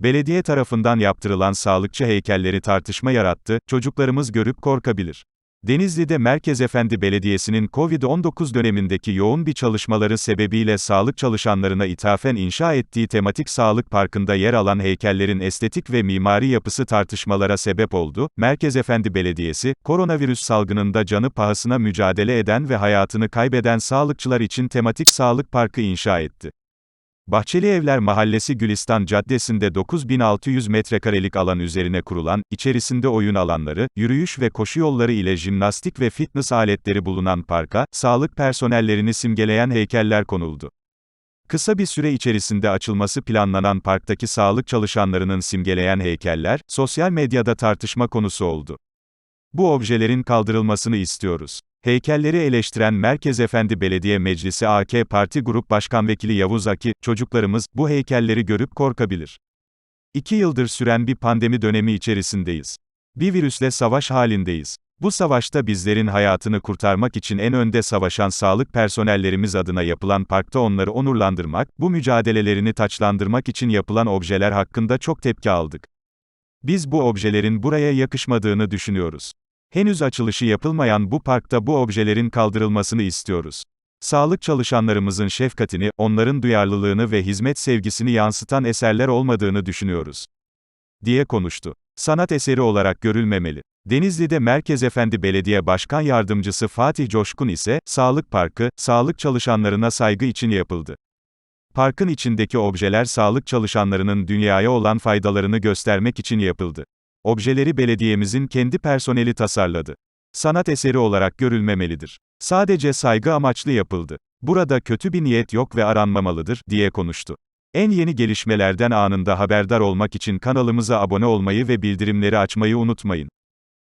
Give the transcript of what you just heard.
Belediye tarafından yaptırılan sağlıkçı heykelleri tartışma yarattı, çocuklarımız görüp korkabilir. Denizli'de Merkez Efendi Belediyesi'nin Covid-19 dönemindeki yoğun bir çalışmaları sebebiyle sağlık çalışanlarına ithafen inşa ettiği tematik sağlık parkında yer alan heykellerin estetik ve mimari yapısı tartışmalara sebep oldu. Merkez Efendi Belediyesi, koronavirüs salgınında canı pahasına mücadele eden ve hayatını kaybeden sağlıkçılar için tematik sağlık parkı inşa etti. Bahçeli Evler Mahallesi Gülistan Caddesi'nde 9600 metrekarelik alan üzerine kurulan, içerisinde oyun alanları, yürüyüş ve koşu yolları ile jimnastik ve fitness aletleri bulunan parka, sağlık personellerini simgeleyen heykeller konuldu. Kısa bir süre içerisinde açılması planlanan parktaki sağlık çalışanlarının simgeleyen heykeller, sosyal medyada tartışma konusu oldu. Bu objelerin kaldırılmasını istiyoruz. Heykelleri eleştiren Merkez Efendi Belediye Meclisi AK Parti Grup Başkan Vekili Yavuz Aki, çocuklarımız, bu heykelleri görüp korkabilir. İki yıldır süren bir pandemi dönemi içerisindeyiz. Bir virüsle savaş halindeyiz. Bu savaşta bizlerin hayatını kurtarmak için en önde savaşan sağlık personellerimiz adına yapılan parkta onları onurlandırmak, bu mücadelelerini taçlandırmak için yapılan objeler hakkında çok tepki aldık. Biz bu objelerin buraya yakışmadığını düşünüyoruz. Henüz açılışı yapılmayan bu parkta bu objelerin kaldırılmasını istiyoruz. Sağlık çalışanlarımızın şefkatini, onların duyarlılığını ve hizmet sevgisini yansıtan eserler olmadığını düşünüyoruz. diye konuştu. Sanat eseri olarak görülmemeli. Denizli'de Merkez Efendi Belediye Başkan Yardımcısı Fatih Coşkun ise, Sağlık Parkı, sağlık çalışanlarına saygı için yapıldı. Parkın içindeki objeler sağlık çalışanlarının dünyaya olan faydalarını göstermek için yapıldı. Objeleri belediyemizin kendi personeli tasarladı. Sanat eseri olarak görülmemelidir. Sadece saygı amaçlı yapıldı. Burada kötü bir niyet yok ve aranmamalıdır, diye konuştu. En yeni gelişmelerden anında haberdar olmak için kanalımıza abone olmayı ve bildirimleri açmayı unutmayın.